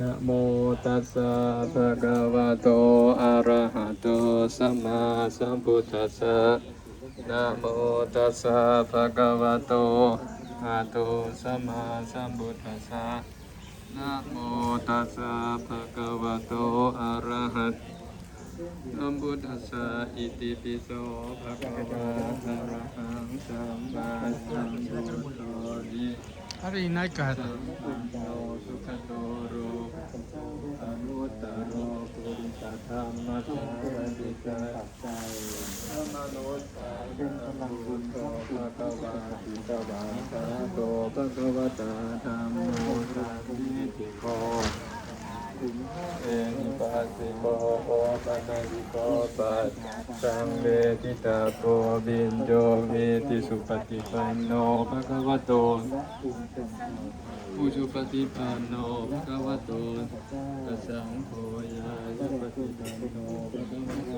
นะโมตัสสะภะคะวะโต อะระหะโต สัมมาสัมพุทธัสสะนะโมตัสสะภะคะวะโตอะระหะโต สัมมาสัมพุทธัสสะนะโมตัสสะภะคะวะโต อะระหะสัมพุทธัสสะอิติปิโสภะคะวะอะระหังสัมมาสัมพุทโธวิ Hari naik ke atas. สัมโนสุขโตโรอนุตตโรปุริสธรรมสารติกาใจธรรมโนตา เป็นพลังบุญโตภะคะวะติตวาสาโตภะคะวะตาธรรมโมสัพพิติโกเอหิปัสสิโกโอปัสสิโกปัสสังเวทิตาโกบินโยวิติสุปฏิปันโนภะคะวะโตผู้ชุปฏิปันโนภะคะวะโตตัสสังโฆยาสุปฏิปันโนภะคะวะโต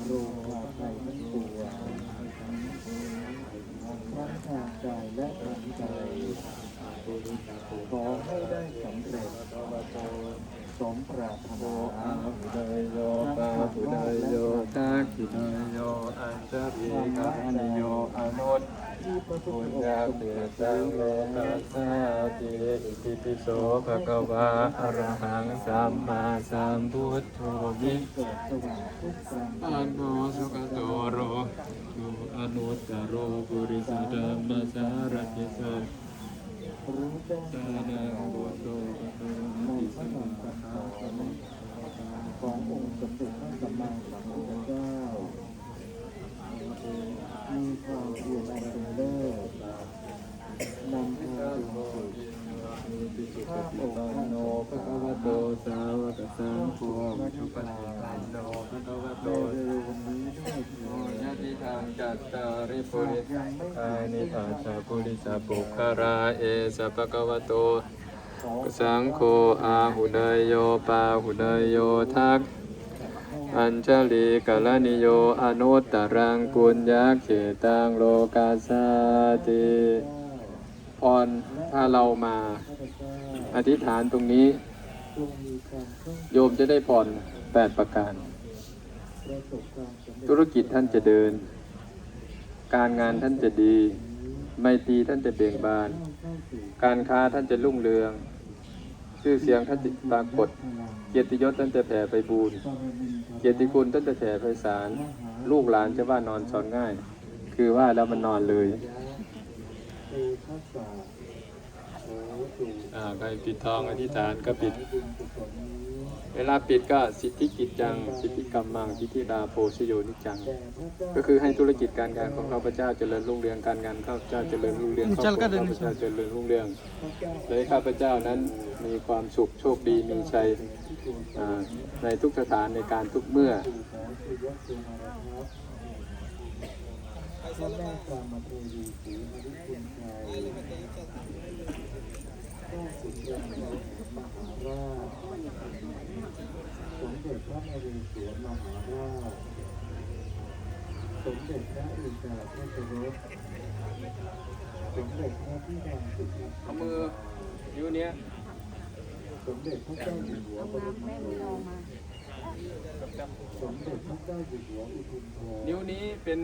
างไกากโรคปลอดภัยทั้งปวงทั้งทางกายและทางใจขอให้ได้สำเร็จสมปรารถนาผู้ใดโยปาผู้ใดโยทักผู้ใดโยอัญชลีกานิโยอนุต บุญญาค์เปตังโลกัสสาติอิติปิโสภะคะวะอะระหังสัมมาสัมพุทโธวิเกิดสว่างทุกครั้งอันโนสุขโตโรสุอนุตตโรปุริสธรรมสารติสัพรู้แจ้งตานังบุตโตปะโตในติพสัระมนามปะพระทาสมขององค์สมเด็จพระสัมมาสัมพุทธเจ้า มีความเพียรอันเป็นเลิศนำพาดวงจิต ติสุปฏิปันโนภะคะวะโตสาวกสังโฆชุปฏิปันโนภะคะวะโตในเร็ววันนี้ด้วยเถิโอดยะติทางจัตตาริปุริสกานิทัสสะปุริสปุคคาราเอสะภะคะวะโตสังโฆอาหุเนยโยปาหุเนยโยทักอัญชลีกาลนิโยอนุตตรังปุญญาเขตังโลกาสาติพรถ้าเรามาอธิษฐานตรงนี้ จงมีความเข้าโยมจะได้พรแปดประการประสบความสำเร็จธุรกิจท่านจะเดิน การงานท่านจะดี ไมตรีท่านจะเบ่งบานเข้าสู่การค้าท่านจะรุ่งเรือง ชื่อเสียงท่านจะปรากฏพลังเกียรติยศท่านจะแผ่ไปบูรณ์ปรมินทรเกียรติคุณท่านจะแผ่ไพศาลลูกหลานจะว่านอนสอนง่าย คือว่าแล้วมันนอนเลย เอทัสสะโหตุ อ่าใครปิดทองอธิษฐานก็ปิด เวลาปิดก็สิทธิกิจจัง สิทธิกรรมังสิทธิดาโพชโยนิจัง ก็คือให้ธุรกิจการงานของข้าพเจ้าเจริญรุ่งเรืองการงานข้าพเจ้าเจริญรุ่งเรืองครอบครัวข้าพเจ้าเจริญรุ่งเรืองพระเลยข้าพเจ้านั้นมีความสุขโชคดีมีชัยในทุกสถานในการทุกเมื่อสู่ขอสุยสุมารัครับพระแม่กามเทวีศรีมริคุณชัย ข้าสุดยอดมหาราชสมเด็จพระนเรศวรมหาราชสมเด็จพระเอกาเทพรสสมเด็จพระพิดาสุริเอามือนิ้วเนี้ยสมเด็จพระเจ้าอยู่หัวบรมโกศสมเด็จพระเจ้าอยู่หัวอุทุมพรนิ้วนี้เป็น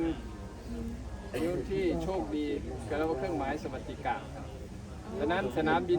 นิ้วที่โชคดีก็เรียกว่าเครื่องหมายสวัสดิการดังนั้นสนามบิน